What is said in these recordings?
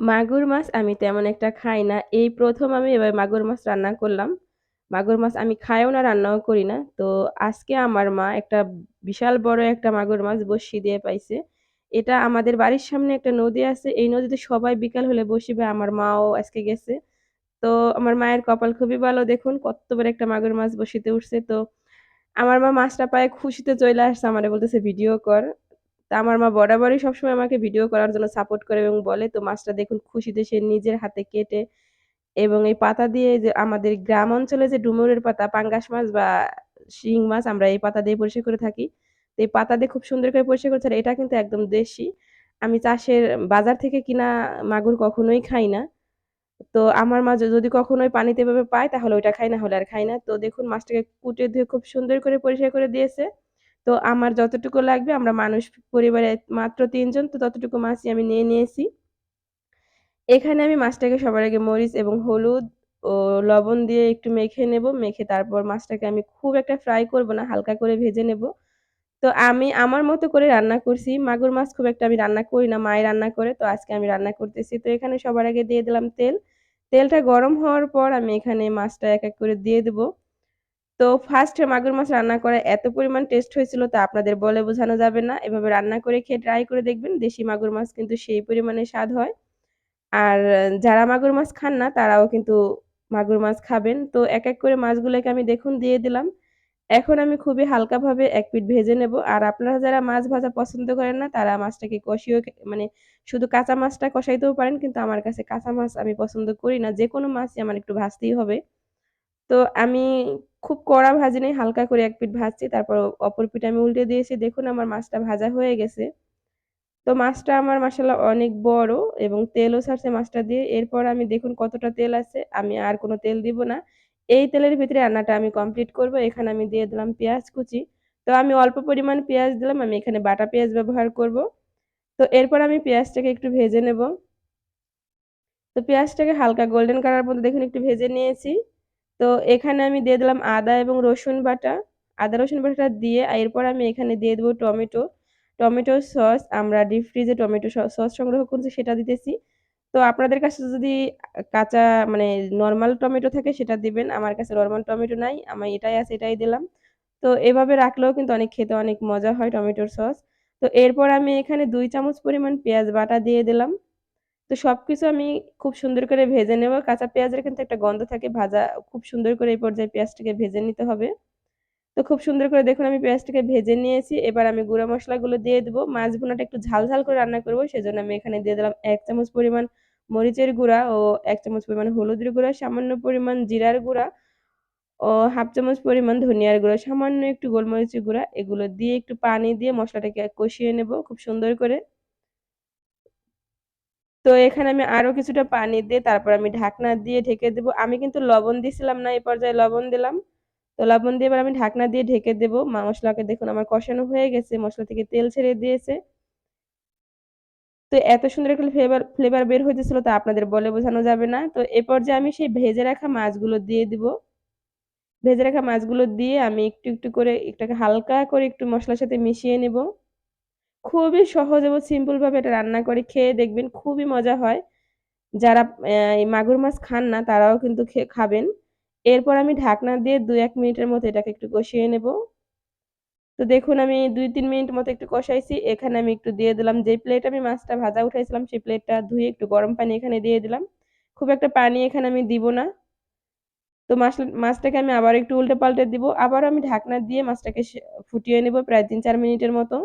মাগুর মাছ আমি তেমন একটা খাই না। এই প্রথম আমি এবার মাগুর মাছ রান্না করলাম। মাগুর মাছ আমি খাইও না, রান্নাও করি না। তো আজকে আমার মা একটা বিশাল বড় একটা মাগুর মাছ বড়শি দিয়ে পাইছে। এটা আমাদের বাড়ির সামনে একটা নদী আছে। এই নদীতে সবাই বিকাল হলে বায়। আমার মাও আজকে গেছে। তো আমার মায়ের কপাল খুবই ভালো দেখুন কত বড় একটা মাগুর মাছ বড়শিতে উঠছে। তো আমার মা মাছটা পায়ে খুশিতে চলে আসছে আমারে বলতেছে, "ভিডিও কর।" তা আমার মা বরাবরই সবসময় আমাকে ভিডিও করার জন্য সাপোর্ট করে এবং বলে। তো মাছটা দেখুন খুশিতে সে নিজের হাতে কেটে এবং এই পাতা দিয়ে যে আমাদের গ্রাম অঞ্চলে যে ডুমুরের পাতা, পাঙ্গাস মাছ বা শিং মাছ আমরা এই পাতা দিয়ে পরিষ্কার করে থাকি। তো এই পাতা দিয়ে খুব সুন্দর করে পরিষ্কার করেছে এটা কিন্তু একদম দেশি। আমি চাষের বাজার থেকে কিনা মাগুর কখনোই খাই না। তো আমার মা যদি কখনো ওই পানিতে এভাবে পায় তাহলে ওইটা খাই, না হলে আর খাই না। তো দেখুন মাছটাকে কুটে ধুয়ে খুব সুন্দর করে পরিষ্কার করে দিয়েছে। তো আমার যতটুকু লাগবে আমরা মানুষ পরিবারে মাত্র তিনজন তো ততটুকু মাছই আমি নিয়ে নিয়েছি। এখানে আমি মাছটাকে সবার আগে মরিচ এবং হলুদ ও লবণ দিয়ে একটু মেখে নেব। মেখে তারপর মাছটাকে আমি খুব একটা ফ্রাই করব না, হালকা করে ভেজে নেব। তো আমি আমার মতো করে রান্না করছি। মাগুর মাছ খুব একটা আমি রান্না করি না, মাই রান্না করে। তো আজকে আমি রান্না করতেছি। তো এখানে সবার আগে দিয়ে দিলাম তেল। তেলটা গরম হওয়ার পর আমি এখানে মাছটা এক, এক করে দিয়ে দেব। তো ফার্স্ট মাগুর মাছ রান্না করা এত পরিমাণ টেস্ট হয়েছিল তা আপনাদের বলে বোঝানো যাবে না। এভাবে রান্না করে খেয়ে ট্রাই করে দেখবেন। দেশি মাগুর মাছ কিন্তু সেই পরিমাণে স্বাদ হয়। আর যারা মাগুর মাছ খান না তারাও কিন্তু মাগুর মাছ খাবেন। তো এক, এক করে মাছগুলোকে আমি দেখুন দিয়ে দিলাম। এখন আমি খুবই হালকাভাবে এক পিঠ ভেজে নেব। আর আপনারা যারা মাছ ভাজা পছন্দ করেন না তারা মাছটাকে কষিয়েও মানে শুধু কাঁচা মাছটা কষাইতেও পারেন। কিন্তু আমার কাছে কাঁচা মাছ আমি পছন্দ করি না। যেকোনো মাছই আমার একটু ভাজতেই হবে। তো আমি খুব কড়া ভাজি নাই, হালকা করে এক পিঠ ভাজছি। তারপর অপর পিঠ আমি উল্টে দিয়েছি। দেখুন আমার মাছটা ভাজা হয়ে গেছে। তো মাছটা আমার মাশাআল্লাহ অনেক বড় এবং তেলও ছাড়ছে মাছটা দিয়ে। এরপর আমি দেখুন কতটা তেল আছে। আমি আর কোনো তেল দিব না। এই তেলের ভিতরে রান্নাটা আমি কমপ্লিট করব। এখানে আমি দিয়ে দিলাম পেঁয়াজ কুচি। তো আমি অল্প পরিমাণ পেঁয়াজ দিলাম। আমি এখানে বাটা পেঁয়াজ ব্যবহার করব। তো এরপর আমি পেঁয়াজটাকে একটু ভেজে নেব। তো পেঁয়াজটাকে হালকা গোল্ডেন কালার পর্যন্ত দেখুন একটু ভেজে নিয়েছি। তো এখানে আমি দিয়ে দিলাম আদা এবং রসুন বাটা। আদা, রসুন বাটাটা দিয়ে এরপর আমি এখানে দিয়ে দেবো টমেটো। টমেটো সস, আমরা ডিপ ফ্রিজে টমেটো সস সংগ্রহ করছি, সেটা দিতেছি। তো আপনাদের কাছে যদি কাঁচা মানে নরমাল টমেটো থাকে, সেটা দিবেন। আমার কাছে নরমাল টমেটো নাই। আমার এটাই আছে, এটাই দিলাম। তো এভাবে রাখলেও কিন্তু অনেক খেতে অনেক মজা হয় টমেটোর সস। তো এরপর আমি এখানে দুই চামচ পরিমাণ পেঁয়াজ বাটা দিয়ে দিলাম। তো সবকিছু আমি খুব সুন্দর করে ভেজে নেব। কাঁচা পেঁয়াজের কিন্তু একটা গন্ধ থাকে। ভাজা খুব সুন্দর করে এই পর্যায়ে পেঁয়াজটাকে ভেজে নিতে হবে। তো খুব সুন্দর করে দেখুন আমি পেঁয়াজটাকে ভেজে নিয়েছি। এবার আমি গুঁড়া মসলাগুলো দিয়ে দেবো মাছ ভুনাটা একটু ঝাল, ঝাল করে রান্না করব। সেজন্য আমি এখানে দিয়ে দিলাম এক চামচ পরিমাণ মরিচের গুঁড়া ও এক চামচ পরিমাণ হলুদের গুঁড়া, সামান্য পরিমাণ জিরার গুঁড়া ও 1/2 চামচ পরিমাণ ধনিয়ার গুঁড়া, সামান্য একটু গোলমরিচের গুঁড়া। এগুলো দিয়ে একটু পানি দিয়ে মশলাটাকে কষিয়ে নেব খুব সুন্দর করে। তো এখানে আমি আরও কিছুটা পানি দিয়ে তারপর আমি ঢাকনা দিয়ে ঢেকে দেব। আমি কিন্তু লবণ দিছিলাম না, এই পর্যায়ে লবণ দিলাম। তো লবণ দিয়ে এবার আমি ঢাকনা দিয়ে ঢেকে দেব। মা মসলাকে দেখুন আমার কষানো হয়ে গেছে। মশলা থেকে তেল ছেড়ে দিয়েছে। তো এত সুন্দর একটা ফ্লেভার ফ্লেভার বের হইতেছিল তা আপনাদের বলে বোঝানো যাবে না। তো এ পর্যায়ে আমি সেই ভেজে রাখা মাছগুলো দিয়ে দিব। ভেজে রাখা মাছগুলো দিয়ে আমি একটু, একটু করে এটাকে হালকা করে একটু মশলার সাথে মিশিয়ে নেব। খুবই সহজ এবং সিম্পল ভাবে এটা রান্না করে খেয়ে দেখবেন খুবই মজা হয়। যারা এই মাগুর মাছ খান না, তারাও কিন্তু খাবেন। এরপর আমি ঢাকনা দিয়ে ২-১ মিনিটের মতো এটাকে একটু কষিয়ে নেব। তো দেখুন আমি ২-৩ মিনিট মতো একটু কষাইছি। এখানে আমি একটু দিয়ে দিলাম যে প্লেট আমি মাছটা ভাজা উঠাইছিলাম, সেই প্লেটটা ধুয়ে একটু গরম পানি এখানে দিয়ে দিলাম। খুব একটা পানি এখানে আমি দিব না। তো মাছ, মাছটাকে আমি আবার একটু উল্টে-পাল্টে দিব। আবারও আমি ঢাকনা দিয়ে মাছটাকে ফুটিয়ে নেব প্রায় ৩-৪ মিনিটের মতো।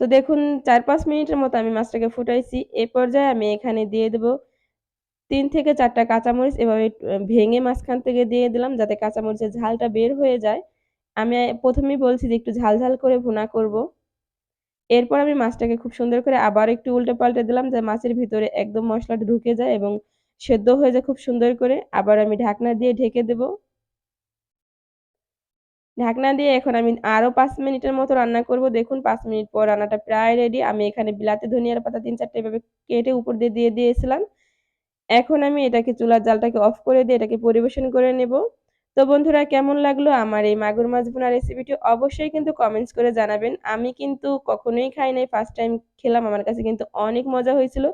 তো দেখুন ৪-৫ মিনিটের মতো আমি মাছটাকে ফুটাইছি। এ পর্যায়ে আমি এখানে দিয়ে দেব তিন থেকে চারটা কাঁচামরিচ এভাবে ভেঙে মাঝখান থেকে দিয়ে দিলাম যাতে কাঁচামরিচের ঝালটা বের হয়ে যায়। আমি প্রথমেই বলছি যে একটু ঝাল, ঝাল করে ভুনা করব। এরপর আমি মাছটাকে খুব সুন্দর করে আবার একটু উল্টে-পাল্টে দিলাম যে মাছের ভিতরে একদম মশলাটা ঢুকে যায় এবং সেদ্ধ হয়ে যায় খুব সুন্দর করে। আবার আমি ঢাকনা দিয়ে ঢেকে দেব। ঢাকনা দিয়ে এখন আমি আরও পাঁচ মিনিটের মতো রান্না করব। দেখুন, পাঁচ মিনিট পর রান্নাটা প্রায় রেডি। আমি এখানে বিলাতি, ধনিয়ার পাতা ৩-৪ টা এভাবে কেটে উপর দিয়ে দিয়ে দিয়েছিলাম। এখন আমি এটাকে চুলার জালটাকে অফ করে দিয়ে এটাকে পরিবেশন করে নেব। তো বন্ধুরা, কেমন লাগল আমার এই মাগুর মাছ ভুনা রেসিপিটি অবশ্যই কিন্তু কমেন্টস করে জানাবেন আমি কিন্তু কখনোই খাই নাই ফার্স্ট টাইম খেলাম আমার কাছে কিন্তু অনেক মজা হয়েছিল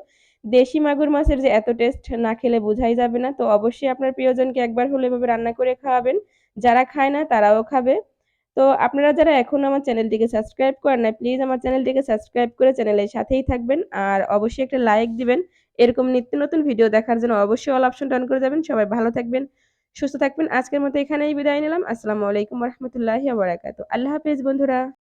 দেশি মাগুর মাছের যে এত টেস্ট না খেলে বোঝাই যাবে না। তো অবশ্যই আপনার প্রিয়জনকে একবার হলে এভাবে রান্না করে খাওয়াবেন। যারা খায় না, তারাও খাবে। তো আপনারা যারা এখনও আমার চ্যানেলটিকে সাবস্ক্রাইব করেন না প্লিজ আমার চ্যানেলটিকে সাবস্ক্রাইব করে চ্যানেলের সাথেই থাকবেন। আর অবশ্যই একটা লাইক দিবেন। এরকম নিত্য নতুন ভিডিও দেখার জন্য অবশ্যই অল অপশন অন করে যাবেন। সবাই ভালো থাকবেন, সুস্থ থাকবেন। আজকের মতো এখানেই বিদায় নিলাম। আসসালামু আলাইকুম রহমতুল্লাহি বারাকাতু আল্লাহ হাফেজ বন্ধুরা।